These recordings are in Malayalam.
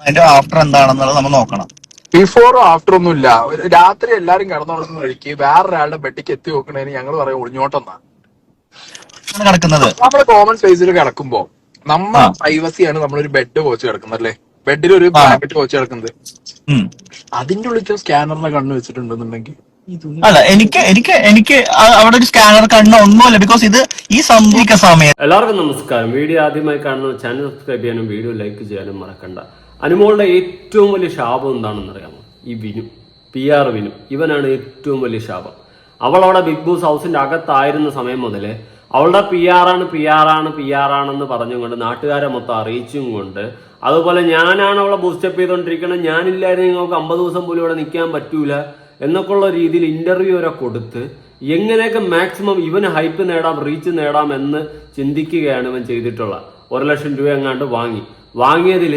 അതിന്റെ ആഫ്റ്റർ എന്താണെന്നുള്ളത് നമ്മൾ നോക്കണം. ബിഫോറും ആഫ്റ്റർ ഒന്നും ഇല്ല രാത്രി എല്ലാരും കിടന്നുറങ്ങുന്ന വഴിക്ക് വേറൊരാളുടെ ബെഡിക്ക് എത്തി നോക്കണേന് ഞങ്ങൾ പറയും ഒളിഞ്ഞോട്ടെന്നാ. ആണ് കിടക്കുന്നത്. നമ്മൾ കോമൺ സ്പേസിൽ കിടക്കുമ്പോ നമ്മുടെ ആ. പ്രൈവസിയാണ് നമ്മളൊരു ബെഡ് പോച്ച് കിടക്കുന്നത് അല്ലേ? ബെഡിൽ ഒരു ബ്ലാങ്കറ്റ് പോച്ച് കിടക്കുന്നത്. അതിന്റെ ഉള്ളിൽ സ്കാനറിനെ കണ്ണു വെച്ചിട്ടുണ്ടെന്നുണ്ടെങ്കിൽ അല്ല എനിക്ക് എനിക്ക് എനിക്ക് അവിടെ ഒരു സ്കാനർ കണ്ണ ഒന്നുമല്ല ബിക്കോസ് ഇത് ഈ സംഭവിക്കുന്ന സമയം എല്ലാവർക്കും നമസ്കാരം. വീഡിയോ ആദ്യമായി കാണുന്ന ചാനൽ സബ്സ്ക്രൈബ് ചെയ്യാനും വീഡിയോ ലൈക്ക് ചെയ്യാനും മറക്കണ്ട. അനുമോളുടെ ഏറ്റവും വലിയ ശാപം എന്താണെന്ന് അറിയാമോ? ഈ വിനു പി ആർ വിനു. ഇവനാണ് ഏറ്റവും വലിയ ശാപം. അവൾ ബിഗ് ബോസ് ഹൗസിന്റെ അകത്തായിരുന്ന സമയം മുതൽ അവളുടെ പി ആർ ആണ് പി ആർ ആണ് പി ആർ ആണെന്ന് പറഞ്ഞുകൊണ്ട് നാട്ടുകാരെ മൊത്തം അറിയിച്ചും കൊണ്ട് അതുപോലെ ഞാനാണ് അവളെ ബൂസ്റ്റപ്പ് ചെയ്തുകൊണ്ടിരിക്കുന്നത് ഞാനില്ലായിരുന്നു നിങ്ങൾക്ക് അമ്പത് ദിവസം പോലും ഇവിടെ നിൽക്കാൻ പറ്റൂല എന്നൊക്കെ ഉള്ള രീതിയിൽ ഇന്റർവ്യൂ വരെ കൊടുത്ത് എങ്ങനെയൊക്കെ മാക്സിമം ഇവന് ഹൈപ്പ് നേടാം റീച്ച് നേടാം എന്ന് ചിന്തിക്കുകയാണ് ഇവൻ ചെയ്തിട്ടുള്ള ഒരു ലക്ഷം രൂപ എങ്ങാണ്ട് വാങ്ങി. വാങ്ങിയതിൽ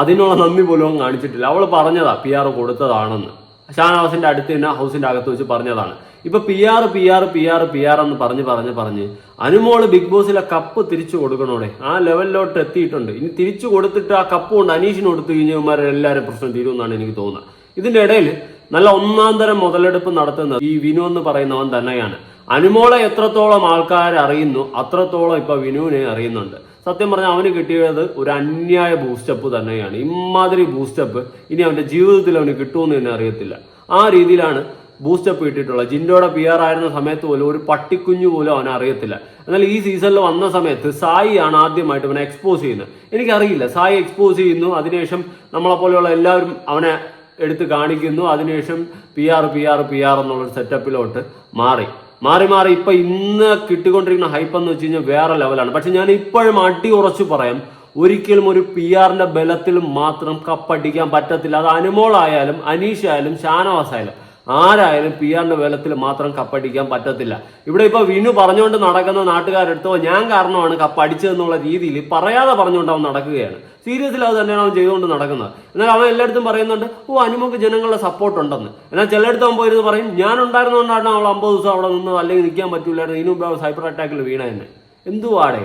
അതിനുള്ള നന്ദി പോലും കാണിച്ചിട്ടില്ല. അവൾ പറഞ്ഞതാ പി ആർ കൊടുത്തതാണെന്ന്. ഷാനവാസിന്റെ അടുത്ത് തന്നെ ഹൗസിന്റെ അകത്ത് വെച്ച് പറഞ്ഞതാണ്. ഇപ്പൊ P R P R P R P R എന്ന് പറഞ്ഞ് പറഞ്ഞ് പറഞ്ഞ് അനുമോൾ ബിഗ് ബോസിലെ കപ്പ് തിരിച്ചു കൊടുക്കണോടെ? ആ ലെവലിലോട്ട് എത്തിയിട്ടുണ്ട്. ഇനി തിരിച്ചു കൊടുത്തിട്ട് ആ കപ്പ് കൊണ്ട് അനീഷിന് കൊടുത്തു കഴിഞ്ഞവന്മാരെ എല്ലാവരും പ്രശ്നം തീരുമെന്നാണ് എനിക്ക് തോന്നുന്നത്. ഇതിന്റെ ഇടയിൽ നല്ല ഒന്നാം തരം മുതലെടുപ്പ് നടത്തുന്നത് ഈ വിനു എന്ന് പറയുന്നവൻ തന്നെയാണ്. അനുമോളെ എത്രത്തോളം ആൾക്കാർ അറിയുന്നു അത്രത്തോളം ഇപ്പൊ വിനുവിനെ അറിയുന്നുണ്ട്. സത്യം പറഞ്ഞാൽ അവന് കിട്ടിയത് ഒരു അന്യായ ബൂസ്റ്റപ്പ് തന്നെയാണ്. ഇമാതിരി ബൂസ്റ്റപ്പ് ഇനി അവന്റെ ജീവിതത്തിൽ അവന് കിട്ടുമെന്ന് തന്നെ അറിയത്തില്ല. ആ രീതിയിലാണ് ബൂസ്റ്റപ്പ് ഇട്ടിട്ടുള്ളത് ജിൻഡോയുടെ പി ആർ ആയിരുന്ന സമയത്ത് പോലും ഒരു പട്ടിക്കുഞ്ഞു പോലും അവൻ അറിയത്തില്ല. എന്നാൽ ഈ സീസണിൽ വന്ന സമയത്ത് സായി ആണ് ആദ്യമായിട്ട് അവനെ എക്സ്പോസ് ചെയ്യുന്നത്. എനിക്കറിയില്ല. സായി എക്സ്പോസ് ചെയ്യുന്നു. അതിനുശേഷം നമ്മളെ പോലെയുള്ള എല്ലാവരും അവനെ എടുത്ത് കാണിക്കുന്നു. അതിനുശേഷം P R P R P R എന്നുള്ളൊരു സെറ്റപ്പിലോട്ട് മാറി. മാറി മാറി ഇപ്പൊ ഇന്ന് കിട്ടിക്കൊണ്ടിരിക്കുന്ന ഹൈപ്പ് എന്ന് വെച്ച് കഴിഞ്ഞാൽ വേറെ ലെവലാണ് പക്ഷെ ഞാൻ ഇപ്പോഴും അടി ഉറച്ചു പറയാം ഒരിക്കലും ഒരു പി ആറിന്റെ ബലത്തിൽ മാത്രം കപ്പടിക്കാൻ പറ്റത്തില്ല. അത് അനുമോൾ ആയാലും അനീഷ് ആയാലും ഷാനവാസ് ആയാലും ആരായാലും പി ആറിന്റെ ബലത്തിൽ മാത്രം കപ്പടിക്കാൻ പറ്റത്തില്ല. ഇവിടെ ഇപ്പൊ വിനു പറഞ്ഞുകൊണ്ട് നടക്കുന്ന നാട്ടുകാരെടുത്തോ ഞാൻ കാരണമാണ് കപ്പടിച്ചതെന്നുള്ള രീതിയിൽ പറയാതെ പറഞ്ഞുകൊണ്ട് അവൻ നടക്കുകയാണ്. സീരിയസ്ലി അത് തന്നെയാണ് അവൻ ചെയ്തുകൊണ്ട് നടക്കുന്നത്. എന്നാൽ അവൻ എല്ലായിടത്തും പറയുന്നുണ്ട് ഓ അനുമക്ക് ജനങ്ങളുടെ സപ്പോർട്ട് ഉണ്ടെന്ന്. എന്നാൽ ചിലയിടത്ത് അവൻ പോയിരുന്നു പറയും ഞാൻ ഉണ്ടായിരുന്നുകൊണ്ടാണ് അവൾ അമ്പത് ദിവസം അവിടെ നിന്ന് അല്ലെങ്കിൽ നിൽക്കാൻ പറ്റൂലായിരുന്നു. ഇതിനു മുമ്പ് സൈബർ അറ്റാക്കിൽ വീണ എന്നെ. എന്തുവാടേ?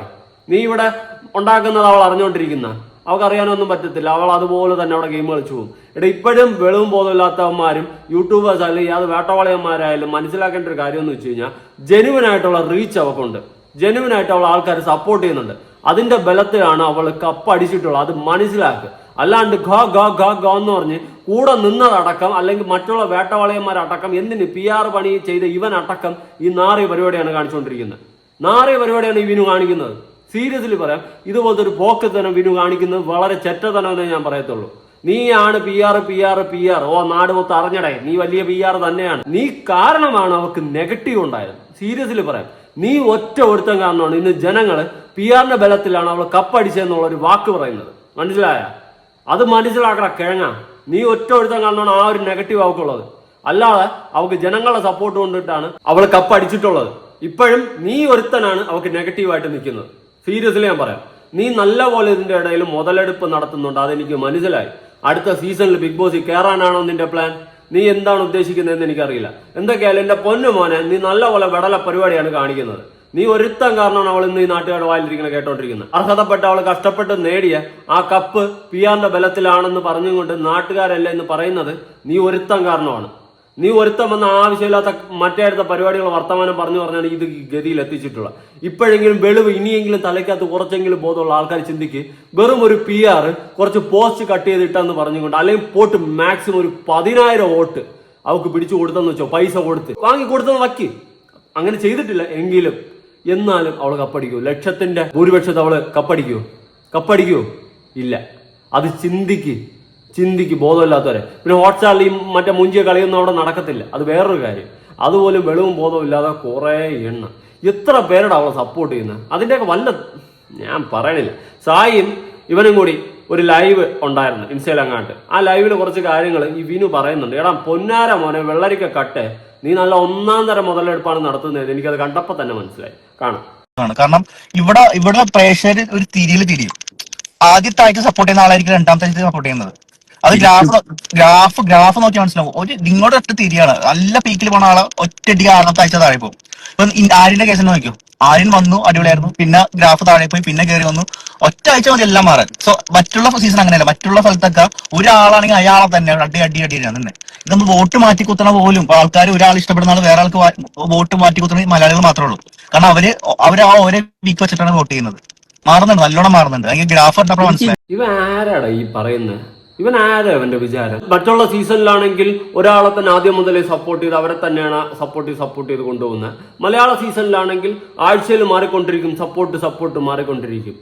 നീ ഇവിടെ ഉണ്ടാക്കുന്നത് അവൾ അറിഞ്ഞുകൊണ്ടിരിക്കുന്ന. അവൾക്ക് അറിയാനൊന്നും പറ്റത്തില്ല. അവൾ അതുപോലെ തന്നെ അവിടെ ഗെയിം കളിച്ചു പോകും. എടാ ഇപ്പോഴും വെളിവും ബോധമില്ലാത്തവന്മാരും യൂട്യൂബേഴ്സ് അല്ലെങ്കിൽ അത് വേട്ടവാളയന്മാരായാലും മനസ്സിലാക്കേണ്ട ഒരു കാര്യം എന്ന് വെച്ച് കഴിഞ്ഞാൽ ജെനുവിനായിട്ടുള്ള റീച്ച് അവക്കുണ്ട്. ജെനുവൻ ആയിട്ട് അവൾ ആൾക്കാർ സപ്പോർട്ട് ചെയ്യുന്നുണ്ട്. അതിന്റെ ബലത്തിലാണ് അവൾ കപ്പ് അടിച്ചിട്ടുള്ളത്. അത് മനസ്സിലാക്കുക അല്ലാണ്ട് ഖ ഖ ഖ ഖ എന്ന് പറഞ്ഞ് കൂടെ നിന്നതടക്കം അല്ലെങ്കിൽ മറ്റുള്ള വേട്ടവാളയന്മാരടക്കം എന്തിന് പി ആർ പണി ചെയ്ത ഇവൻ അടക്കം ഈ നാറിയ പരിപാടിയാണ് കാണിച്ചുകൊണ്ടിരിക്കുന്നത്. നാറിയ പരിപാടിയാണ് ഈ വിനു കാണിക്കുന്നത്. സീരിയസ്ലി പറയാം. ഇതുപോലത്തെ ഒരു പോക്കത്തനം വിനു കാണിക്കുന്നത് വളരെ ചെറ്റതനം എന്നേ ഞാൻ പറയത്തുള്ളൂ. നീയാണ് P R P R P R ഓ നാട് മൊത്തം അറിഞ്ഞടേ. നീ വലിയ പി ആർ തന്നെയാണ്. നീ കാരണമാണ് അവർക്ക് നെഗറ്റീവ് ഉണ്ടായത്. സീരിയസ്ലി പറയാം. നീ ഒറ്റ ഒരുത്തം കാരണമാണ്. ഇന്ന് ജനങ്ങൾ പി ആറിന്റെ ബലത്തിലാണ് അവൾ കപ്പടിച്ചതെന്നുള്ള ഒരു വാക്ക് പറയുന്നത്. മനസ്സിലായ? അത് മനസ്സിലാക്കട കിഴങ്ങ. നീ ഒറ്റ ഒരുത്തം കാരണമാണ് ആ ഒരു നെഗറ്റീവ് അവക്കുള്ളത്. അല്ലാതെ അവൾക്ക് ജനങ്ങളുടെ സപ്പോർട്ട് കൊണ്ടിട്ടാണ് അവൾ കപ്പ് അടിച്ചിട്ടുള്ളത് ഇപ്പോഴും നീ ഒരുത്തനാണ് അവൾക്ക് നെഗറ്റീവായിട്ട് നിൽക്കുന്നത്. സീരിയസ്ലി ഞാൻ പറയാം. നീ നല്ല പോലെ ഇതിന്റെ ഇടയിൽ മുതലെടുപ്പ് നടത്തുന്നുണ്ട്. അതെനിക്ക് മനസ്സിലായി. അടുത്ത സീസണിൽ ബിഗ് ബോസിൽ കയറാനാണോ നിന്റെ പ്ലാൻ നീ എന്താണ് ഉദ്ദേശിക്കുന്നതെന്ന് എനിക്കറിയില്ല. എന്തൊക്കെയായാലും എന്റെ പൊന്നു മോനെ നീ നല്ലപോലെ വിടല പരിപാടിയാണ് കാണിക്കുന്നത്. നീ ഒരുത്തം കാരണമാണ് അവൾ ഇന്ന് ഈ നാട്ടുകാരുടെ വായിലിരിക്കുന്നത് കേട്ടോണ്ടിരിക്കുന്നത്. അർഹതപ്പെട്ട അവൾ കഷ്ടപ്പെട്ട് നേടിയ ആ കപ്പ് പിയാന്റെ ബലത്തിലാണെന്ന് പറഞ്ഞുകൊണ്ട് നാട്ടുകാരല്ല എന്ന് പറയുന്നത് നീ ഒരുത്തം കാരണമാണ്. നീ ഒരുത്തം വന്ന ആവശ്യമില്ലാത്ത മറ്റേ അടുത്ത പരിപാടികൾ വർത്തമാനം പറഞ്ഞു പറഞ്ഞാണ് ഇത് ഗതിയിൽ എത്തിച്ചിട്ടുള്ളത്. ഇപ്പോഴെങ്കിലും വെളിവ് ഇനിയെങ്കിലും തലയ്ക്കകത്ത് കുറച്ചെങ്കിലും ബോധമുള്ള ആൾക്കാർ ചിന്തിക്ക്. വെറും ഒരു പി ആർ കുറച്ച് പോസ്റ്റ് കട്ട് ചെയ്തിട്ടെന്ന് പറഞ്ഞുകൊണ്ട് അല്ലെങ്കിൽ പോട്ട് മാക്സിമം ഒരു പതിനായിരം വോട്ട് അവക്ക് പിടിച്ചു കൊടുത്തെന്ന് വെച്ചോ പൈസ കൊടുത്ത്. വാങ്ങി കൊടുത്തെന്ന് വക്കി. അങ്ങനെ ചെയ്തിട്ടില്ല എങ്കിലും. എന്നാലും അവൾ കപ്പടിക്കൂ. ലക്ഷത്തിന്റെ ഭൂരിപക്ഷത്തെ അവൾ കപ്പടിക്കൂ. കപ്പടിക്കൂ. ഇല്ല. അത് ചിന്തിക്ക്. ചിന്തിക്ക് ബോധമില്ലാത്തവരെ. പിന്നെ ഹോട്ട്സ്റ്റാറിൽ മറ്റേ മുഞ്ചിയ കളിയൊന്നും അവിടെ നടക്കത്തില്ല. അത് വേറൊരു കാര്യം. അതുപോലും വെളവും ബോധവും ഇല്ലാതെ കുറേ എണ്ണ. എത്ര പേരുടെ അവളെ സപ്പോർട്ട് ചെയ്യുന്നത് അതിന്റെയൊക്കെ വല്ല ഞാൻ പറയണില്ല. സായിയും ഇവനും കൂടി ഒരു ലൈവ് ഉണ്ടായിരുന്നു ഇൻസ്റ്റയിലങ്ങാണ്ട്. ആ ലൈവിൽ കുറച്ച് കാര്യങ്ങൾ ഈ വിനു പറയുന്നുണ്ട്. എടാ പൊന്നാര മോനെ വെള്ളരിക്ക കട്ട്. നീ നല്ല ഒന്നാം തരം മുതലെടുപ്പാണ് നടത്തുന്നത്. എനിക്കത് കണ്ടപ്പോൾ തന്നെ മനസ്സിലായി. കാണാം. കാരണം ഇവിടെ ഇവിടെ പ്രേക്ഷകർ ഒരു തിരിയിൽ തിരിയും. ആദ്യത്തെ ആഴ്ച സപ്പോർട്ട് ചെയ്യുന്ന ആളായിരിക്കും രണ്ടാമത്തെ ആഴ്ച സപ്പോർട്ട് ചെയ്യുന്നത്. അത് ഗ്രാഫ് ഗ്രാഫ് ഗ്രാഫ് നോക്കി മനസ്സിലാവും. ഒരു നിങ്ങളുടെ ഒറ്റ തിരിയാണ്. നല്ല പീക്കിൽ പോണ ആളെ ഒറ്റയടിക്ക് ആറാമത്തെ ആഴ്ച താഴെ പോകും ഇപ്പൊ ആര്യന്റെ കേസ് നോക്കിയോ ആര്യൻ വന്നു അടിപൊളിയായിരുന്നു. പിന്നെ ഗ്രാഫ് താഴെ പോയി പിന്നെ കയറി വന്നു. ഒറ്റ ആഴ്ച മതി എല്ലാം മാറാൻ. സോ മറ്റുള്ള സീസൺ അങ്ങനെയല്ല. മറ്റുള്ള സ്ഥലത്തൊക്കെ ഒരാളാണെങ്കിൽ അയാളെ തന്നെ അടി അടി അടി അടിയാണ് തന്നെ നമ്മൾ വോട്ട് മാറ്റി കുത്തണ പോലും ആൾക്കാർ ഒരാൾ ഇഷ്ടപ്പെടുന്ന ആൾ വേറെ ആൾക്ക് വോട്ട് മാറ്റി കുത്തണ മലയാളികൾ മാത്രമേ ഉള്ളൂ. കാരണം അവർ അവർ ആ ഒരേ വീക്ക് വെച്ചിട്ടാണ് വോട്ട് ചെയ്യുന്നത്. മാറുന്നുണ്ട് നല്ലോണം മാറുന്നുണ്ട്. അല്ലെങ്കിൽ ഗ്രാഫ് കണ്ടപ്പോൾ മനസ്സിലായി. ഇവ ആരാടാ ഈ പറയുന്നത് ഇവൻ ആരാ അവന്റെ വിചാരം? മറ്റുള്ള സീസണിലാണെങ്കിൽ ഒരാളെ തന്നെ ആദ്യം മുതലേ സപ്പോർട്ട് ചെയ്ത് അവരെ തന്നെയാണ് സപ്പോർട്ട് ചെയ്ത് സപ്പോർട്ട് ചെയ്ത് കൊണ്ടുപോകുന്നത്. മലയാള സീസണിലാണെങ്കിൽ ആഴ്ചയിൽ മാറിക്കൊണ്ടിരിക്കും സപ്പോർട്ട് സപ്പോർട്ട് മാറിക്കൊണ്ടിരിക്കും.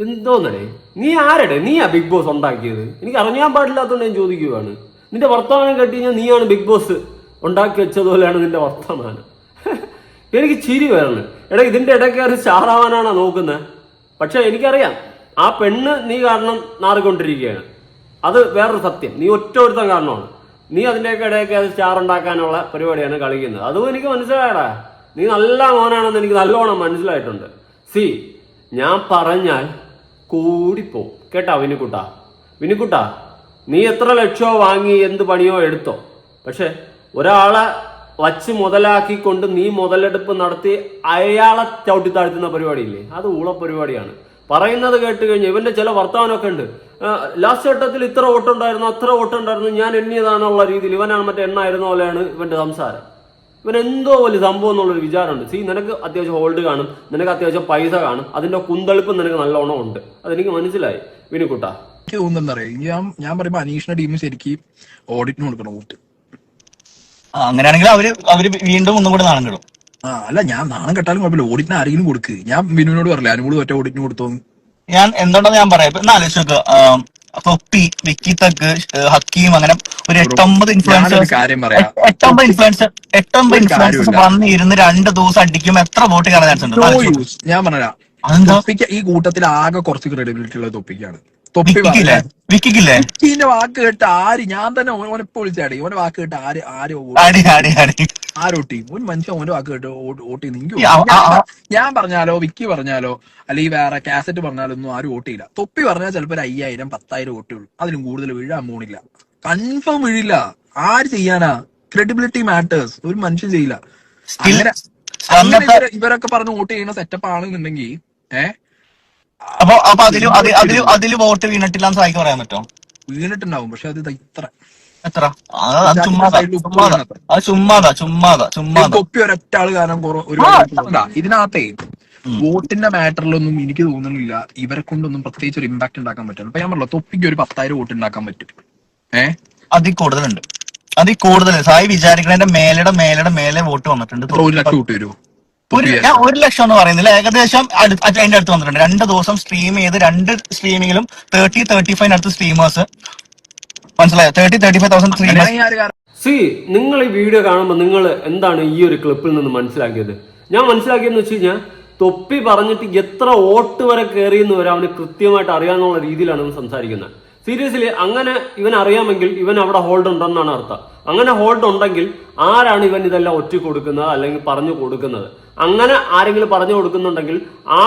എന്തോന്നടേ? നീ ആരടെ? നീയാ ബിഗ് ബോസ് ഉണ്ടാക്കിയത്? എനിക്ക് അറിയാൻ പാടില്ലാത്തതുകൊണ്ട് ഞാൻ ചോദിക്കുകയാണ്. നിന്റെ വർത്തമാനം കേട്ട് കഴിഞ്ഞാൽ നീയാണ് ബിഗ് ബോസ് ഉണ്ടാക്കി വെച്ചതുപോലെയാണ് നിന്റെ വർത്തമാനം. എനിക്ക് ചിരി വരണം. എടാ ഇതിന്റെ ഇടയ്ക്ക് ഒരു ചാറാവാനാണോ നോക്കുന്നത്. പക്ഷെ എനിക്കറിയാം. ആ പെണ്ണ് നീ കാരണം നാറിക്കൊണ്ടിരിക്കുകയാണ് അത് വേറൊരു സത്യം. നീ ഒറ്റ ഒരുത്തം കാരണമാണ്. നീ അതിന്റെയൊക്കെ ഇടയൊക്കെ അത് സ്റ്റാർ ഉണ്ടാക്കാനുള്ള പരിപാടിയാണ് കളിക്കുന്നത്. അതും എനിക്ക് മനസ്സിലായടാ. നീ നല്ല മോനാണെന്ന് എനിക്ക് നല്ലോണം മനസ്സിലായിട്ടുണ്ട്. സി ഞാൻ പറഞ്ഞാൽ കൂടിപ്പോ കേട്ടാ വിനുക്കുട്ട? വിനുക്കുട്ട നീ എത്ര ലക്ഷമോ വാങ്ങി എന്ത് പണിയോ എടുത്തോ? പക്ഷെ ഒരാളെ വച്ച് മുതലാക്കിക്കൊണ്ട് നീ മുതലെടുപ്പ് നടത്തി അയാളെ ചവിട്ടി താഴ്ത്തുന്ന പരിപാടിയില്ലേ? അത് ഊള പരിപാടിയാണ് പറയുന്നത് കേട്ട് കഴിഞ്ഞ് ഇവന്റെ ചില വർത്തമാനമൊക്കെ ഉണ്ട്. ലാസ്റ്റ് ഘട്ടത്തിൽ ഇത്ര വോട്ടുണ്ടായിരുന്നു അത്ര വോട്ടുണ്ടായിരുന്നു ഞാൻ എണ്ണിയതാണെന്നുള്ള രീതിയിൽ ഇവനാണ് മറ്റേ എണ്ണായിരുന്ന പോലെയാണ് ഇവന്റെ സംസാരം. ഇവൻ എന്തോ വലിയ സംഭവം എന്നുള്ളൊരു വിചാരമുണ്ട്. സീ നിനക്ക് അത്യാവശ്യം ഹോൾഡ് കാണും നിനക്ക് അത്യാവശ്യം പൈസ കാണും അതിന്റെ കുന്തളിപ്പ് നിനക്ക് നല്ലോണം ഉണ്ട്. അതെനിക്ക് മനസ്സിലായി. വിനുക്കുട്ട എനിക്ക് തോന്നുന്നു അറിയാം ഞാൻ ഞാൻ പറയുമ്പോ അനീഷിന്റെ ടീം ശരിക്കും ഓഡിറ്റിന് കൊടുക്കണം വോട്ട്. അങ്ങനെയാണെങ്കിൽ അവർ അവർ വീണ്ടും ഒന്നും കൂടെ നാണം കിടും. ആ അല്ല ഞാൻ നാണം കെട്ടാലും കുഴപ്പമില്ല. ഓഡിറ്റിന് ആരെങ്കിലും കൊടുക്ക്. ഞാൻ ബിനുവിനോട് പറയില്ല അനുകൂടി ഒറ്റ ഓഡിറ്റിന് കൊടുത്തോന്ന് ഞാൻ എന്തുകൊണ്ടെന്ന് ഞാൻ പറയാം. ഇപ്പൊ ആലോചിച്ച് നോക്ക് തൊപ്പി വിക്കി തക്ക് ഹക്കീം അങ്ങനെ ഒരു എട്ടൊമ്പത് ഇൻഫ്ലുവൻസേഴ്സ് എട്ടൊമ്പത് ഇൻഫ്ലുവൻസർ എട്ടൊമ്പത് ഇൻഫ്ലുവൻസർ ഇൻഫ്ലുവൻസേഴ്സ്. വന്ന് ഇരുന്ന് രണ്ട് ദിവസം അടിക്കുമ്പോൾ എത്ര വോട്ട് കാണാൻ ചാൻസ് ഉണ്ട്? ഞാൻ പറഞ്ഞ ഈ കൂട്ടത്തിൽ ആകെ കുറച്ച് ക്രെഡിബിലിറ്റി ഉള്ള തൊപ്പിക്കാണ്. തൊപ്പി വിക്കിക്കില്ലേ? വിക്കിന്റെ വാക്ക് കേട്ട് ആര്? ഞാൻ തന്നെ ഓനെപ്പോ വിളിച്ചാടി ഓന്റെ വാക്ക് കേട്ട് ആര്? ആര് ആരോട്ടി ഓൻ മനുഷ്യൻ ഓന്റെ വാക്ക് കേട്ട് ഓട്ടി എനിക്ക് ഞാൻ- പറഞ്ഞാലോ വിക്കി പറഞ്ഞാലോ അല്ലെങ്കിൽ വേറെ കാസറ്റ് പറഞ്ഞാലോ ഒന്നും ആരും ഓട്ടിയില്ല തൊപ്പി പറഞ്ഞാൽ ചിലപ്പോൾ ഒരു അയ്യായിരം പത്തായിരം ഓട്ടിയുള്ളൂ ഉള്ളൂ. അതിലും കൂടുതൽ വീഴാൻ പോണില്ല. കൺഫേം വീഴില്ല. ആര് ചെയ്യാനാ? ക്രെഡിബിലിറ്റി മാറ്റേഴ്സ് ഒരു മനുഷ്യൻ ചെയ്യില്ല. അങ്ങനെ ഇവരൊക്കെ പറഞ്ഞ് വോട്ട് ചെയ്യുന്ന സെറ്റപ്പ് ആണെന്നുണ്ടെങ്കിൽ ഏഹ് അപ്പൊ അപ്പൊ അതിൽ അത് അതിൽ അതിൽ വോട്ട് വീണിട്ടില്ല എന്ന് സായിക്ക് പറയാൻ പറ്റുമോ വീണിട്ടുണ്ടാവും പക്ഷെ അത് ഇത്ര. എത്ര? അത് ചുമ്മാതാ ചുമ്മാതാ. അത് ചുമ്മാതാ ചുമ്മാതാ ചുമ്മാതാ. തൊപ്പി ഒരൊറ്റ ആൾ കാരണം ഇതിനകത്തെ വോട്ടിന്റെ മാറ്ററിലൊന്നും എനിക്ക് തോന്നുന്നില്ല ഇവരെ കൊണ്ടൊന്നും പ്രത്യേകിച്ച് ഒരു ഇമ്പാക്ട് ഉണ്ടാക്കാൻ പറ്റില്ല. അപ്പൊ ഞാൻ പറഞ്ഞല്ലോ തൊപ്പിക്ക് ഒരു പത്തായിരം വോട്ട് ഉണ്ടാക്കാൻ പറ്റും. ഏഹ് അതിൽ കൂടുതലുണ്ട്. അതിൽ കൂടുതൽ. സായി വിചാരിക്കുന്നതിന്റെ മേലയുടെ മേലയുടെ മേലെ വോട്ട് വന്നിട്ടുണ്ട്. ഒരു ലക്ഷം വോട്ട് വരുമോ ഒരു ഞാൻ ഒരു ലക്ഷം എന്ന് പറയുന്നില്ല. ഏകദേശം അതിന്റെ അടുത്ത് വന്നിട്ടുണ്ട്. രണ്ട് ദിവസം സ്ട്രീം ചെയ്ത് രണ്ട് സ്ട്രീമിങ്ങിലും തേർട്ടി തേർട്ടി ഫൈവ് അടുത്ത് സ്ട്രീമേഴ്സ് മനസ്സിലായോ? Thirty thirty five thousand streamers C നിങ്ങൾ ഈ വീഡിയോ കാണുമ്പോൾ നിങ്ങൾ എന്താണ് ഈ ഒരു ക്ലിപ്പിൽ നിന്ന് മനസ്സിലാക്കിയത്? ഞാൻ മനസ്സിലാക്കിയെന്ന് വെച്ച് കഴിഞ്ഞാൽ തൊപ്പി പറഞ്ഞിട്ട് എത്ര വോട്ട് വരെ കയറിയെന്ന് വരെ അവന് കൃത്യമായിട്ട് അറിയാന്നുള്ള രീതിയിലാണ് അവൻ സംസാരിക്കുന്നത്. സീരിയസ്ലി അങ്ങനെ ഇവൻ അറിയാമെങ്കിൽ ഇവൻ അവിടെ ഹോൾഡ് ഉണ്ടെന്നാണ് അർത്ഥം. അങ്ങനെ ഹോൾഡ് ഉണ്ടെങ്കിൽ ആരാണ് ഇവൻ ഇതെല്ലാം ഒറ്റ കൊടുക്കുന്നത് അല്ലെങ്കിൽ പറഞ്ഞു കൊടുക്കുന്നത്? അങ്ങനെ ആരെങ്കിലും പറഞ്ഞു കൊടുക്കുന്നുണ്ടെങ്കിൽ ആ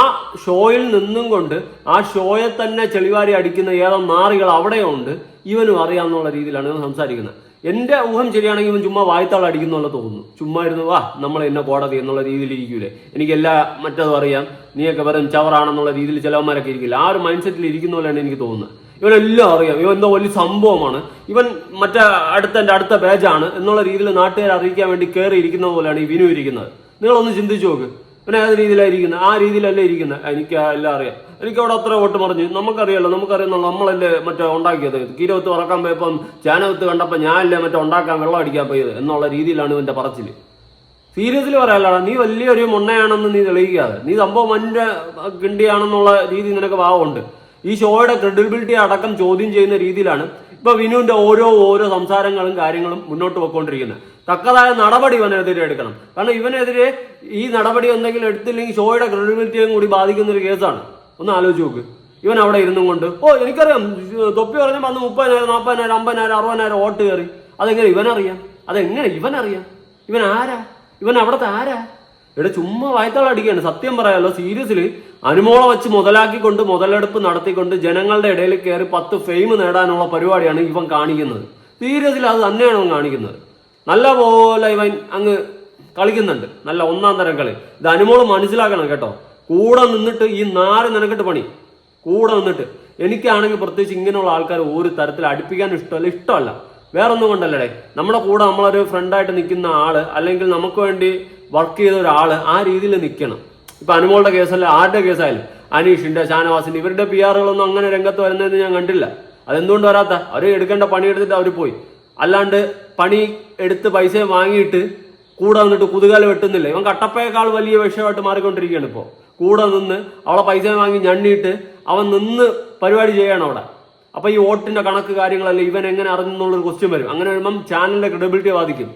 ഷോയിൽ നിന്നും കൊണ്ട് ആ ഷോയെ തന്നെ ചെളിവാരി അടിക്കുന്ന ഏതോ നാറികൾ അവിടെയുണ്ട്. ഇവനും അറിയാമെന്നുള്ള രീതിയിലാണ് ഇവൻ സംസാരിക്കുന്നത്. എന്റെ ഊഹം ശരിയാണെങ്കിൽ ഇവൻ ചുമ്മാ വായ്ത്താൾ അടിക്കുന്നുള്ള തോന്നുന്നു. ചുമ്മാ ഇരുന്ന് വാ നമ്മൾ എന്നെ കോടതി എന്നുള്ള രീതിയിൽ ഇരിക്കൂലേ. എനിക്ക് എല്ലാ മറ്റതും അറിയാം. നീയൊക്കെ വെറും ചവറാണെന്നുള്ള രീതിയിൽ ചിലവന്മാരൊക്കെ ഇരിക്കില്ല? ആ ഒരു മൈൻഡ് സെറ്റിൽ ഇരിക്കുന്ന പോലെയാണ് എനിക്ക് തോന്നുന്നത്. ഇവനെല്ലാം അറിയാം. ഇവൻ എന്തോ വലിയ സംഭവമാണ്. ഇവൻ മറ്റേ അടുത്ത എന്റെ അടുത്ത പേജാണ് എന്നുള്ള രീതിയിൽ നാട്ടുകാരെ അറിയിക്കാൻ വേണ്ടി കയറി ഇരിക്കുന്ന പോലെയാണ് ഈ വിനു ഇരിക്കുന്നത്. നിങ്ങളൊന്ന് ചിന്തിച്ചു നോക്ക്. പിന്നെ ഏത് രീതിയിലായിരിക്കുന്നത് ആ രീതിയിലല്ലേ ഇരിക്കുന്നത്? എനിക്ക് എല്ലാം അറിയാം. എനിക്ക് അവിടെ അത്ര വോട്ട് മറിഞ്ഞു. നമുക്കറിയാലോ നമുക്കറിയാം നമ്മളല്ലേ മറ്റേ ഉണ്ടാക്കിയത്. കീരവത്ത് പറക്കാൻ പോയപ്പം ചാനവത്ത് കണ്ടപ്പോൾ ഞാനല്ലേ മറ്റേ ഉണ്ടാക്കാൻ വെള്ളം അടിക്കാൻ പോയത് എന്നുള്ള രീതിയിലാണ് ഇവന്റെ പറച്ചിൽ സീരിയസ്ലി പറയാലടാ നീ വലിയൊരു മുണ്ണയാണെന്ന് നീ തെളിയിക്കാതെ. നീ സംഭവം എന്റെ കിണ്ടിയാണെന്നുള്ള രീതി നിനക്ക് ഭാവമുണ്ട്. ഈ ഷോയുടെ ക്രെഡിബിലിറ്റി അടക്കം ചോദ്യം ചെയ്യുന്ന രീതിയിലാണ് ഇപ്പൊ വിനുവിന്റെ ഓരോ ഓരോ സംസാരങ്ങളും കാര്യങ്ങളും മുന്നോട്ട് പോയിക്കൊണ്ടിരിക്കുന്നത്. തക്കതായ നടപടി ഇവനെതിരെ എടുക്കണം. കാരണം ഇവനെതിരെ ഈ നടപടി എന്തെങ്കിലും എടുത്തില്ലെങ്കിൽ ഷോയുടെ ക്രെഡിബിലിറ്റിയും കൂടി ബാധിക്കുന്ന ഒരു കേസാണ്. ഒന്ന് ആലോചിച്ച് നോക്ക്. ഇവൻ അവിടെ ഇരുന്നും കൊണ്ട് ഓ എനിക്കറിയാം. തൊപ്പി പറഞ്ഞ അന്ന് മുപ്പതിനായിരം നാൽപ്പതിനായിരം അമ്പതിനായിരം അറുപതിനായിരം വോട്ട് കയറി. അതെങ്ങനെ ഇവനറിയാം? അതെങ്ങനെ ഇവനറിയാം? ഇവൻ ആരാ ഇവൻ അവിടത്തെ ആരാ? ഇവിടെ ചുമ്മാ വായത്തോളം അടിക്കുകയാണ് സത്യം പറയാലോ സീരിയസ്ലി അനുമോളെ വെച്ച് മുതലാക്കിക്കൊണ്ട് മുതലെടുപ്പ് നടത്തിക്കൊണ്ട് ജനങ്ങളുടെ ഇടയിൽ കയറി പത്ത് ഫെയിം നേടാനുള്ള പരിപാടിയാണ് ഇവൻ കാണിക്കുന്നത്. തീരത്തിൽ അത് തന്നെയാണ് അവൻ കാണിക്കുന്നത്. നല്ല പോലെ ഇവൻ അങ്ങ് കളിക്കുന്നുണ്ട്. നല്ല ഒന്നാം തരം കളി. ഇത് അനുമോൾ മനസ്സിലാക്കണം കേട്ടോ. കൂടെ നിന്നിട്ട് ഈ നാല് നിനക്കിട്ട് പണി. കൂടെ നിന്നിട്ട്. എനിക്കാണെങ്കിൽ പ്രത്യേകിച്ച് ഇങ്ങനെയുള്ള ആൾക്കാർ ഒരു തരത്തിൽ അടുപ്പിക്കാൻ ഇഷ്ടമല്ല. ഇഷ്ടമല്ല. വേറെ ഒന്നും കൊണ്ടല്ലേ നമ്മുടെ കൂടെ നമ്മളൊരു ഫ്രണ്ടായിട്ട് നിൽക്കുന്ന ആൾ അല്ലെങ്കിൽ നമുക്ക് വേണ്ടി വർക്ക് ചെയ്ത ഒരാൾ ആ രീതിയിൽ നിൽക്കണം. ഇപ്പൊ അനുമോളുടെ കേസല്ല ആരുടെ കേസായാലും? അനീഷിന്റെ ഷാനവാസിന്റെ ഇവരുടെ പി ആറുകളൊന്നും അങ്ങനെ രംഗത്ത് വരുന്നതെന്ന് ഞാൻ കണ്ടില്ല. അതെന്തുകൊണ്ട് വരാത്ത? അവർ എടുക്കേണ്ട പണി എടുത്തിട്ട് അവർ പോയി. അല്ലാണ്ട് പണി എടുത്ത് പൈസ വാങ്ങിയിട്ട് കൂടെ നിന്നിട്ട് കുതുകാൽ വെട്ടുന്നില്ല. ഇവൻ കട്ടപ്പയേക്കാൾ വലിയ വിഷയമായിട്ട് മാറിക്കൊണ്ടിരിക്കുകയാണ് ഇപ്പോൾ കൂടെ നിന്ന് അവളെ പൈസ വാങ്ങി ഞണ്ണിയിട്ട് അവൻ നിന്ന് പരിപാടി ചെയ്യണം അവിടെ. അപ്പൊ ഈ വോട്ടിന്റെ കണക്ക് കാര്യങ്ങളല്ല ഇവൻ എങ്ങനെ അറിഞ്ഞെന്നുള്ളൊരു ക്വസ്റ്റ്യൻ വരും. അങ്ങനെ വരുമ്പം ചാനലിന്റെ ക്രെഡിബിലിറ്റി ബാധിക്കും.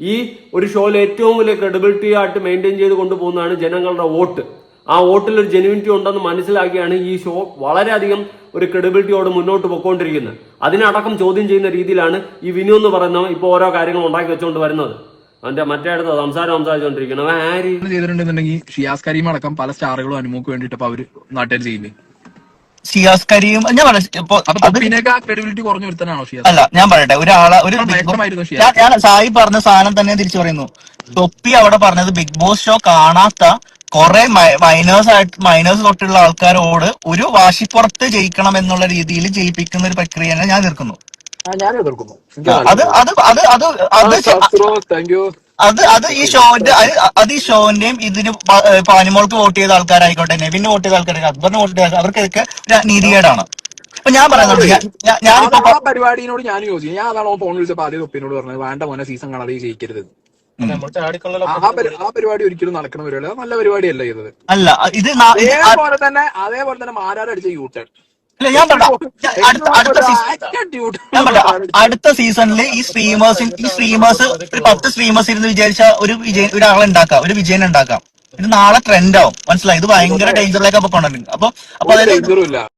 ഈ ഒരു ഷോയിൽ ഏറ്റവും വലിയ ക്രെഡിബിലിറ്റി ആയിട്ട് മെയിന്റെയിൻ ചെയ്ത് കൊണ്ടുപോകുന്നതാണ് ജനങ്ങളുടെ വോട്ട്. ആ വോട്ടിൽ ഒരു ജെനുവിനിറ്റി ഉണ്ടെന്ന് മനസ്സിലാക്കിയാണ് ഈ ഷോ വളരെയധികം ഒരു ക്രെഡിബിലിറ്റിയോട് മുന്നോട്ട് പോയിക്കൊണ്ടിരിക്കുന്നത് അതിനടക്കം ചോദ്യം ചെയ്യുന്ന രീതിയിലാണ് ഈ വിനു എന്ന് പറയുന്ന ഇപ്പോൾ ഓരോ കാര്യങ്ങൾ ഉണ്ടാക്കി വെച്ചുകൊണ്ട് വരുന്നത്. അവന്റെ മറ്റേ അടുത്ത് സംസാരം അങ്ങനെ ചെയ്തിട്ടുണ്ടെന്നുണ്ടെങ്കിൽ ഷിയാസ് കരീം അടക്കം പല സ്റ്റാറുകളും അനുമോക്ക് വേണ്ടിട്ട് അപ്പൊ അവർ നാട്ടുകാർ ചെയ്യില്ലേ ഷിയാസ് കരീം ഞാൻ ക്രെഡിബിലിറ്റി കുറഞ്ഞു അല്ല ഞാൻ പറയട്ടെ. ഒരാളെ ഒരു ഞാൻ സായി പറഞ്ഞ സാധനം തന്നെ തിരിച്ചു പറയുന്നു. തൊപ്പി അവിടെ പറഞ്ഞത് ബിഗ് ബോസ് ഷോ കാണാത്ത കുറെ മൈനേഴ്സ് ആയിട്ട് മൈനേഴ്സ് തൊട്ടുള്ള ആൾക്കാരോട് ഒരു വാശിപ്പുറത്ത് ജയിക്കണം എന്നുള്ള രീതിയിൽ ജയിപ്പിക്കുന്ന ഒരു പ്രക്രിയനെ ഞാൻ എതിർക്കുന്നു. അത് അത് അത് അത് അത് താങ്ക് യു അത് അത് ഈ ഷോന്റെ അത് ഈ ഷോന്റെയും ഇതിന് പാനിമോൾക്ക് വോട്ട് ചെയ്ത ആൾക്കാരായിക്കോട്ടെ നെവിന് വോട്ട് ചെയ്ത ആൾക്കാർ അക്ബറിന് വോട്ട് ചെയ്ത അവർക്കൊക്കെ ഒരു നീതികേടാണ്. അപ്പൊ ഞാൻ പറയുന്നുണ്ട് ഞാൻ- ഞാൻ- ഞാനിപ്പോ ആ പരിപാടിയോട് ഞാൻ യോജിക്കും ഞാൻ അതാണ് ഫോൺ വിളിച്ചപ്പോ ആദ്യം തൊപ്പിനോട് പറഞ്ഞത് വേണ്ട മോനെ സീസൺ കാണാതെ ജയിക്കരുത്. ആ ആ ആ പരിപാടി ഒരിക്കലും നടക്കണ പരിപാടി നല്ല പരിപാടിയല്ല ചെയ്തത് അല്ല ഇത് അതേപോലെ തന്നെ അതേപോലെ തന്നെ മാരാരടിച്ച യൂട്ടേൺ ഞാൻ അടുത്ത സീസണിൽ ഈ സ്ട്രീമേഴ്സ് ഈ സ്ട്രീമേഴ്സ് ഒരു പത്ത് സ്ട്രീമേഴ്സ് ഇരുന്ന് വിചാരിച്ച ഒരു വിജയ ഒരാളെ ഉണ്ടാക്കാം ഒരു വിജയൻ ഉണ്ടാക്കാം. ഇത് നാളെ ട്രെൻഡ് ആവും മനസ്സിലായി? ഇത് ഭയങ്കര ഡേഞ്ചറിലേക്ക് അപ്പൊ കൊണ്ടുവരും അപ്പൊ അപ്പൊ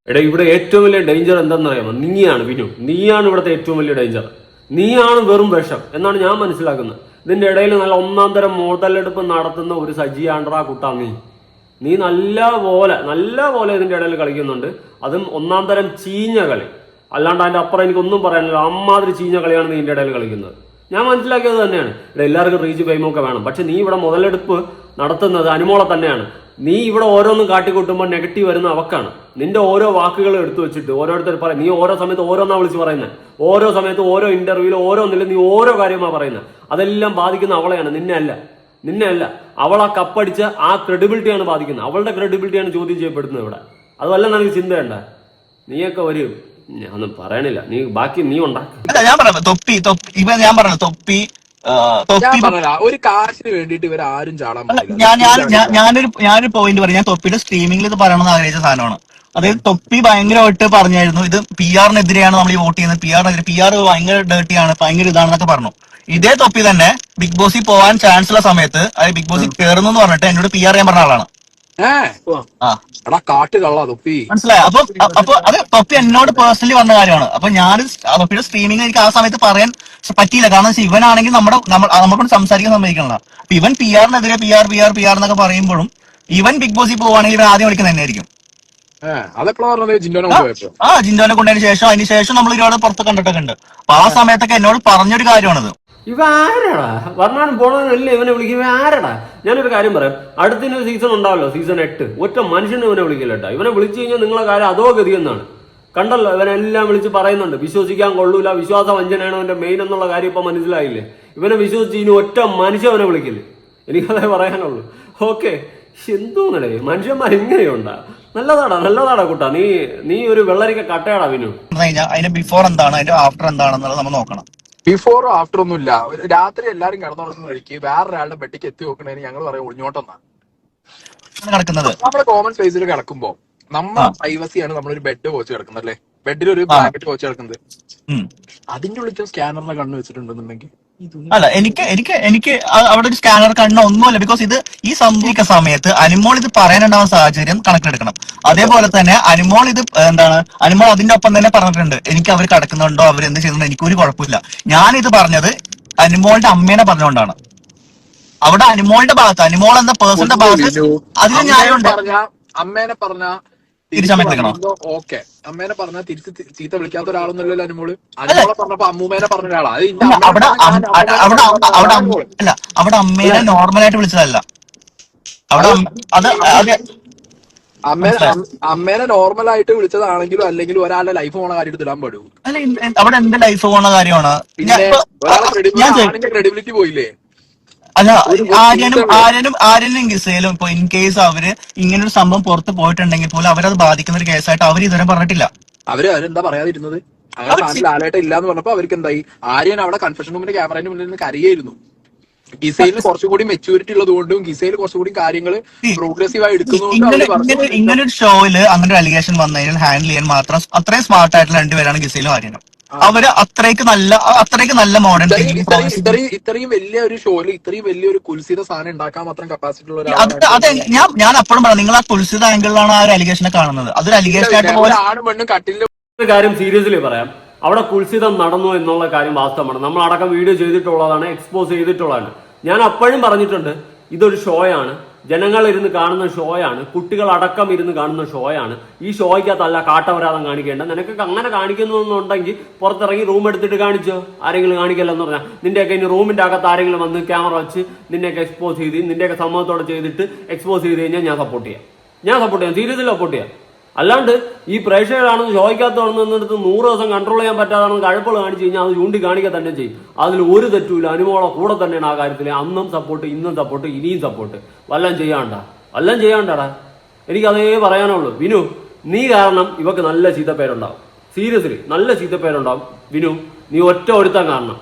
എടാ ഇവിടെ ഏറ്റവും വലിയ ഡേഞ്ചർ എന്താണെന്നറിയാമോ? നീയാണ് വിനു. നീയാണ് ഇവിടുത്തെ ഏറ്റവും വലിയ ഡേഞ്ചർ നീയാണ് വെറും വിഷം എന്നാണ് ഞാൻ മനസ്സിലാക്കുന്നത്. ഇതിന്റെ ഇടയിൽ നല്ല ഒന്നാം തരം മോതലെടുപ്പ് നടത്തുന്ന ഒരു സജി ആണ്ട്രാ കുട്ടാ നീ. നീ നല്ല പോലെ നല്ല പോലെ ഇതിന്റെ ഇടയിൽ കളിക്കുന്നുണ്ട്. അതും ഒന്നാം തരം ചീഞ്ഞ കളി. അല്ലാണ്ട് അതിന്റെ അപ്പുറം എനിക്കൊന്നും പറയാനില്ല. അമ്മാതിരി ചീഞ്ഞ കളിയാണ് നീ ഇതിന്റെ ഇടയിൽ കളിക്കുന്നത്. ഞാൻ മനസ്സിലാക്കിയത് തന്നെയാണ്. ഇവിടെ എല്ലാവർക്കും റീച്ച് ഫെയിമൊക്കെ വേണം. പക്ഷെ നീ ഇവിടെ മുതലെടുപ്പ് നടത്തുന്നത് അനുമോളെ തന്നെയാണ്. നീ ഇവിടെ ഓരോന്നും കാട്ടിക്കൂട്ടുമ്പോൾ നെഗറ്റീവ് വരുന്ന അവക്കാണ്. നിന്റെ ഓരോ വാക്കുകൾ എടുത്തു വെച്ചിട്ട് ഓരോരുത്തർ പറയും നീ ഓരോ സമയത്ത് ഓരോന്നാ വിളിച്ച് പറയുന്നത് ഓരോ സമയത്ത് ഓരോ ഇന്റർവ്യൂവിൽ ഓരോന്നിലും നീ ഓരോ കാര്യമാണ് പറയുന്നത് അതെല്ലാം ബാധിക്കുന്ന അവളെയാണ് നിന്നെ അല്ല നിന്നെ അല്ല അവൾ ആ കപ്പടിച്ച ആ ക്രെഡിബിലിറ്റിയാണ് ബാധിക്കുന്നത്. അവളുടെ ക്രെഡിബിലിറ്റിയാണ് ചോദ്യം ചെയ്യപ്പെടുന്നത് ഇവിടെ. അതുമല്ല നിനക്ക് ചിന്തയുണ്ട? നീയൊക്കെ വരും ഞാനൊന്നും പറയണില്ല. നീ ബാക്കി നീ ഉണ്ടാക്കും. ഞാൻ പറഞ്ഞു തൊപ്പി തൊപ്പി ഇപ്പൊ ഞാൻ പറഞ്ഞു തൊപ്പി ഞാൻ പറഞ്ഞ ഒരു കാശിന് വേണ്ടിട്ട് ഇവർ ആരും ചാടാൻ. ഞാൻ ഞാൻ ഞാൻ- ഞാനൊരു ഞാനൊരു പോയിന്റ് പറയാം. ഞാൻ തൊപ്പിയുടെ സ്ട്രീമിംഗിൽ ഇത് പറയണമെന്ന് ആഗ്രഹിച്ച സാധനമാണ്. അതായത് തൊപ്പി ഭയങ്കരമായിട്ട് പറഞ്ഞായിരുന്നു. ഇത് പി ആറിനെതിരെയാണ് നമ്മൾ ഈ വോട്ട് ചെയ്യുന്നത്. പി ആറിനെതിരെ പി ആർ ഭയങ്കര ഡേർട്ടിയാണ് ഭയങ്കര ഇതാണെന്നൊക്കെ പറഞ്ഞു. ഇതേ തൊപ്പി തന്നെ ബിഗ് ബോസിൽ പോകാൻ ചാൻസ് ഉള്ള സമയത്ത് അതായത് ബിഗ് ബോസിൽ കയറുന്നു എന്ന് പറഞ്ഞിട്ട് എന്നോട് പി ആർ ചെയ്യാൻ പറഞ്ഞ ആളാണ്. എടാ കാട്ട് കള്ള തൊപ്പി. മനസ്സിലായോ? അപ്പൊ അപ്പൊ അത് പപ്പി എന്നോട് പേഴ്സണലി വന്ന കാര്യമാണ്. അപ്പൊ ഞാൻ തൊപ്പിയുടെ സ്ട്രീമിംഗ് എനിക്ക് ആ സമയത്ത് പറയാൻ പറ്റിയില്ല. കാരണം ഇവനാണെങ്കിൽ നമ്മുടെ നമ്മൾ നമ്മളോട് സംസാരിക്കാൻ സമ്മതിക്കണം അപ്പൊ ഇവൻ P ആറിനെതിരെ P R P R P R എന്നൊക്കെ പറയുമ്പോഴും ഇവൻ ബിഗ് ബോസിൽ പോവാണെങ്കിൽ ഇവൻ ആദ്യം വിളിക്കുന്നത് തന്നെയായിരിക്കും. ആയിരിക്കും ആ ജിന്തോനെ കൊണ്ടതിന് ശേഷം അതിന് ശേഷം നമ്മൾ ഒരുപാട് പുറത്ത് കണ്ടിട്ടൊക്കെ ഉണ്ട്. അപ്പൊ ആ. സമയത്തൊക്കെ എന്നോട് പറഞ്ഞൊരു കാര്യമാണത്. ഇവ ആരടാ വർണാൻ പോണവനല്ലേ ഇവനെ വിളിക്കും. ഇവ ആരടാ ഞാനൊരു കാര്യം പറയാം. അടുത്തിന് സീസൺ ഉണ്ടാവല്ലോ സീസൺ എട്ട്. ഒറ്റ മനുഷ്യനെ ഇവനെ വിളിക്കില്ല ഇവനെ വിളിച്ചു കഴിഞ്ഞാൽ നിങ്ങളെ കാര്യം അതോ ഗതി എന്നാണ്. കണ്ടല്ലോ ഇവനെല്ലാം വിളിച്ച് പറയുന്നുണ്ട്. വിശ്വസിക്കാൻ കൊള്ളൂല വിശ്വാസ വഞ്ചനയാണ് അവന്റെ മെയിൻ എന്നുള്ള കാര്യം ഇപ്പൊ മനസ്സിലായില്ലേ? ഇവനെ വിശ്വസിച്ച് ഇനി ഒറ്റ മനുഷ്യൻ അവനെ വിളിക്കില്ല? എനിക്കതേ പറയാനുള്ളൂ. ഓക്കെ. എന്തോന്നടേ? മനുഷ്യന്മാർ ഇങ്ങനെയുണ്ടാ? നല്ലതാടാ നല്ലതാടാ കുട്ടാ. നീ നീ ഒരു വെള്ളരിക്ക കട്ടയാടാ വിനു. അതിന്റെ ബിഫോർ എന്താണ്? അതിന്റെ ആഫ്റ്റർ എന്താണെന്നുള്ളത് നമ്മൾ നോക്കണം. ബിഫോറോ ആഫ്റ്റർ ഒന്നും ഇല്ല രാത്രി എല്ലാരും കിടന്നുറങ്ങുന്ന വഴിക്ക് വേറൊരാളുടെ പെട്ടിക്ക് എത്തി നോക്കണേന് ഞങ്ങൾ പറയും ഒഴിഞ്ഞോട്ടൊന്നാണ് നമ്മുടെ കോമൺ സ്പേസിൽ കിടക്കുമ്പോ നമ്മുടെ പ്രൈവസിയാണ് നമ്മളൊരു ബെഡ് പോച്ച് കിടക്കുന്നത് അല്ലേ? ബെഡിൽ ഒരു ബ്ലാങ്കറ്റ് പോച്ച് കിടക്കുന്നത്. അതിന്റെ ഉള്ളിൽ സ്കാനറിനെ കണ്ണ് വെച്ചിട്ടുണ്ടെന്നുണ്ടെങ്കിൽ അല്ല എനിക്ക് എനിക്ക് എനിക്ക് അവിടെ ഒരു സ്കാനർ കണ്ണ ഒന്നുമല്ല. ബിക്കോസ് ഇത് ഈ സംഭവിക്കുന്ന സമയത്ത് അനിമോൾ ഇത് പറയാനുണ്ടാവുന്ന സാഹചര്യം കണക്കിലെടുക്കണം. അതേപോലെ തന്നെ അനിമോൾ ഇത് എന്താണ് അനിമോൾ അതിന്റെ ഒപ്പം തന്നെ പറഞ്ഞിട്ടുണ്ട്. എനിക്ക് അവർ കിടക്കുന്നുണ്ടോ അവർ എന്ത് ചെയ്യുന്നുണ്ടോ എനിക്ക് ഒരു കുഴപ്പമില്ല. ഇത് പറഞ്ഞത് അനുമോളുടെ അമ്മേനെ പറഞ്ഞുകൊണ്ടാണ്. അവിടെ അനുമോളുടെ ഭാഗത്ത് അനിമോൾ എന്ന പേഴ്സണിന്റെ ഭാഗത്ത് അതിന് ന്യായമുണ്ട്? അമ്മേനെ പറഞ്ഞ തിരിച്ചമ്മ ഓക്കെ. അമ്മേനെ പറഞ്ഞാൽ തിരിച്ച് ചീത്ത വിളിക്കാത്ത ഒരാളൊന്നുമല്ലല്ലോ അനുമോൾ. അനുമോളെ പറഞ്ഞപ്പോ അമ്മൂമ്മേനെ പറഞ്ഞ ഒരാളാ. അല്ല, അവിടെ അമ്മേനെ നോർമലായിട്ട് വിളിച്ചതല്ല. അവിടെ അത് അമ്മേനെ അമ്മേനെ നോർമൽ ആയിട്ട് വിളിച്ചതാണെങ്കിലും അല്ലെങ്കിൽ ഒരാളുടെ ലൈഫ് പോണ കാര്യം ഇടാൻ പാടൂ അവിടെ എന്റെ ലൈഫ് പോണ കാര്യമാണ്. ക്രെഡിബിലിറ്റി പോയില്ലേ? അല്ല ആര്യനും ആര്യനും ആര്യനും ഗിസയിലും ഇപ്പൊ ഇൻ കേസ് അവർ ഇങ്ങനെ ഒരു സംഭവം പുറത്ത് പോയിട്ടുണ്ടെങ്കിൽ പോലും അവരത് ബാധിക്കുന്ന ഒരു കേസായിട്ട് അവർ ഇതുവരെ പറഞ്ഞിട്ടില്ല. അവർ അവരെന്താ പറയാതിരുന്നത്? അങ്ങനെ ഇല്ലാന്ന് പറഞ്ഞപ്പോ അവർക്ക് എന്തായി ആര്യൻ അവിടെ കൺഫെഷൻ റൂമിന്റെ ക്യാമറയുടെ മുന്നിൽ നിന്ന് കരയായിരുന്നു. ഗിസയിൽ കുറച്ചും കൂടി മെച്ചൂരിറ്റി ഉള്ളതുകൊണ്ടും ഗിസയിൽ കുറച്ചും കൂടി കാര്യങ്ങൾ പ്രോഗ്രസീവ് ആയി എടുക്കുന്നു എടുക്കുന്നതുകൊണ്ടും ഇങ്ങനെ ഒരു ഷോയിൽ അങ്ങനെ ഒരു അലിഗേഷൻ വന്നു കഴിഞ്ഞാൽ ഹാൻഡിൽ ചെയ്യാൻ മാത്രം അത്രയും സ്മാർട്ട് ആയിട്ടുള്ള രണ്ടുപേരാണ് ഗിസയിലും ആര്യനും. അവർ അത്രയ്ക്ക് നല്ല അത്രയ്ക്ക് നല്ല മോഡേൺ ഇത്രയും ഇത്രയും വലിയ ഒരു ഷോയിൽ ഇത്രയും വലിയൊരു കുൽസിത സാധനം ഉണ്ടാക്കാൻ മാത്രം കപ്പാസിറ്റി ഉള്ള അത് അത് ഞാൻ ഞാൻ അപ്പോഴും പറയാം നിങ്ങൾ ആ കുൽസിത ആംഗിളിലാണ് ആ ഒരു അലിഗേഷനെ കാണുന്നത്. അതൊരു അലിഗേഷൻ ആയിട്ട് പോലെ ആണും പെണ്ണും കട്ടിലിൽ ഒരു കാര്യം സീരിയസ്ലി പറയാം. അവിടെ കുൽസിതം നടന്നു എന്നുള്ള കാര്യം വാസ്തവമാണ്. നമ്മൾ അടക്കം വീഡിയോ ചെയ്തിട്ടുള്ളതാണ് എക്സ്പോസ് ചെയ്തിട്ടുള്ളതാണ്. ഞാൻ അപ്പോഴും പറഞ്ഞിട്ടുണ്ട് ഇതൊരു ഷോയാണ് ജനങ്ങൾ ഇരുന്ന് കാണുന്ന ഷോയാണ് കുട്ടികൾ അടക്കം ഇരുന്ന് കാണുന്ന ഷോയാണ്. ഈ ഷോയ്ക്കകത്തല്ല കാട്ടവരാതം കാണിക്കേണ്ട നിനക്ക് അങ്ങനെ കാണിക്കുന്നുണ്ടെങ്കിൽ പുറത്തിറങ്ങി റൂം എടുത്തിട്ട് കാണിച്ചോ. ആരെങ്കിലും കാണിക്കല്ലെന്ന് പറഞ്ഞാൽ നിന്റെയൊക്കെ ഇനി റൂമിന്റെ അകത്ത് ആരെങ്കിലും വന്ന് ക്യാമറ വെച്ച് നിന്നെയൊക്കെ എക്സ്പോസ് ചെയ്ത് നിന്റെയൊക്കെ സമ്മതത്തോടെ ചെയ്തിട്ട് എക്സ്പോസ് ചെയ്ത് കഴിഞ്ഞാൽ ഞാൻ സപ്പോർട്ട് ചെയ്യാം. ഞാൻ സപ്പോർട്ട് ചെയ്യാം. സീരിയസിൽ സപ്പോർട്ട് ചെയ്യാം. അല്ലാണ്ട് ഈ പ്രേക്ഷകരാണെന്ന് ചോദിക്കാത്തതാണെന്ന് എന്നിടത്ത് നൂറ് ദിവസം കൺട്രോൾ ചെയ്യാൻ പറ്റാതാണെന്ന് കഴപ്പുകൾ കാണിച്ചു കഴിഞ്ഞാൽ അത് ചൂണ്ടി കാണിക്കുക തന്നെ ചെയ്യും. അതിൽ ഒരു തെറ്റുമില്ല. അനുമോളെ കൂടെ തന്നെയാണ് ആ കാര്യത്തിൽ അന്നും സപ്പോർട്ട് ഇന്നും സപ്പോർട്ട് ഇനിയും സപ്പോർട്ട് വല്ലതും ചെയ്യാണ്ട? വല്ലതും ചെയ്യാണ്ടടാ? എനിക്കതേ പറയാനുള്ളൂ. വിനു നീ കാരണം ഇവക്ക് നല്ല ചീത്തപ്പേരുണ്ടാവും. സീരിയസ്ലി നല്ല ചീത്തപ്പേരുണ്ടാവും. വിനു നീ ഒറ്റ ഒരുത്തം കാരണം.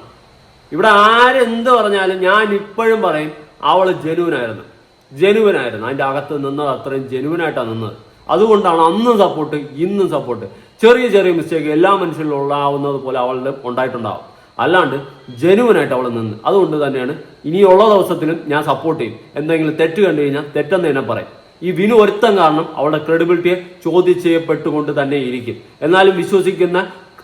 ഇവിടെ ആരെന്ത് പറഞ്ഞാലും ഞാൻ ഇപ്പോഴും പറയും അവൾ ജനുവിനായിരുന്നു. ജനുവിനായിരുന്നു. അതിന്റെ അകത്ത് നിന്നത് അത്രയും ജനുവിനായിട്ടാണ് നിന്നത്. അതുകൊണ്ടാണ് അന്നും സപ്പോർട്ട് ഇന്നും സപ്പോർട്ട് ചെറിയ ചെറിയ മിസ്റ്റേക്ക് എല്ലാ മനുഷ്യരിലും ഉള്ളാവുന്നത് പോലെ അവളുടെ ഉണ്ടായിട്ടുണ്ടാവും. അല്ലാണ്ട് ജനുവനായിട്ട് അവൾ നിന്ന്. അതുകൊണ്ട് തന്നെയാണ് ഇനിയുള്ള ദിവസത്തിലും ഞാൻ സപ്പോർട്ട് ചെയ്യും. എന്തെങ്കിലും തെറ്റ് കണ്ടു കഴിഞ്ഞാൽ തെറ്റെന്ന് തന്നെ പറയും. ഈ വിനു ഒരുത്തം കാരണം അവളുടെ ക്രെഡിബിലിറ്റിയെ ചോദ്യം ചെയ്യപ്പെട്ടുകൊണ്ട് തന്നെ ഇരിക്കും. എന്നാലും വിശ്വസിക്കുന്ന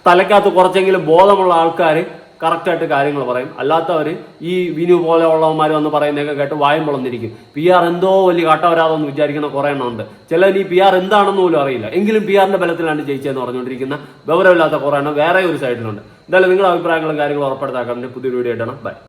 തലക്കകത്ത് കുറച്ചെങ്കിലും ബോധമുള്ള ആൾക്കാർ കറക്റ്റായിട്ട് കാര്യങ്ങൾ പറയും. അല്ലാത്തവർ ഈ വിനു പോലെയുള്ളവന്മാർ വന്ന് പറയുന്നതൊക്കെ കേട്ട് വായം പൊളന്നിരിക്കും പി ആർ എന്തോ വലിയ കട്ടവരാതെന്ന് വിചാരിക്കുന്ന കുറേ എണ്ണം ഉണ്ട് ചിലർ ഈ പി ആർ എന്താണെന്ന് പോലും അറിയില്ല. എങ്കിലും പി ആറിന്റെ ബലത്തിലാണ് ജയിച്ചതെന്ന് പറഞ്ഞുകൊണ്ടിരിക്കുന്ന ഗൗരവമില്ലാത്ത കുറേ എണ്ണം വേറെ ഒരു സൈഡിലുണ്ട് എന്തായാലും നിങ്ങളുടെ അഭിപ്രായങ്ങളും കാര്യങ്ങളും ഉറപ്പെടുത്താക്കാൻ പുതിയൊരു വീഡിയോ ആയിട്ടാണ് ബൈ